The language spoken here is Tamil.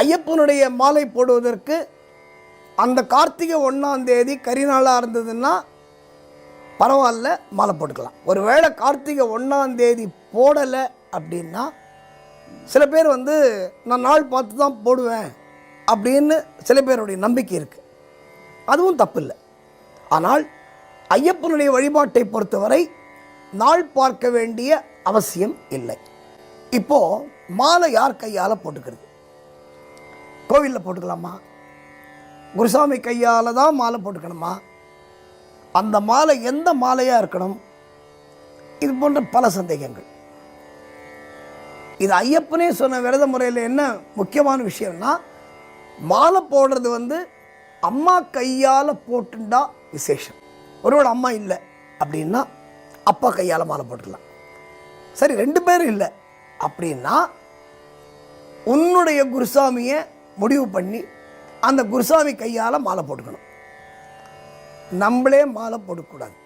ஐயப்பனுடைய மாலை போடுவதற்கு அந்த கார்த்திகை ஒன்றாம் தேதி கரிநாளாக இருந்ததுன்னா பரவாயில்ல மாலை போட்டுக்கலாம். ஒருவேளை கார்த்திகை ஒன்றாம் தேதி போடலை அப்படின்னா சில பேர் வந்து நான் நாள் பார்த்து தான் போடுவேன் அப்படின்னு சில பேருடைய நம்பிக்கை இருக்குது அதுவும் தப்பு இல்லை. ஆனால் ஐயப்பனுடைய வழிபாட்டை பொறுத்தவரை நாள் பார்க்க வேண்டிய அவசியம் இல்லை. இப்போது மாலை யார் கையால் போட்டுக்கிறது? கோவிலில் போட்டுக்கலாமா? குருசாமி கையால் தான் மாலை போட்டுக்கணுமா? அந்த மாலை எந்த மாலையாக இருக்கணும்? இது போன்ற பல சந்தேகங்கள். இது ஐயப்பனே சொன்ன விரத முறையில் என்ன முக்கியமான விஷயம்னா மாலை போடுறது வந்து அம்மா கையால் போட்டுண்டா விசேஷம். ஒருவேளை அம்மா இல்லை அப்படின்னா அப்பா கையால் மாலை போட்டுடலாம் சரி ரெண்டு பேரும் இல்லை அப்படின்னா உன்னுடைய குருசாமியை முடிவு பண்ணி அந்த குருசாமி கையால் மாலை போட்டுக்கணும். நம்மளே மாலை போடக்கூடாது.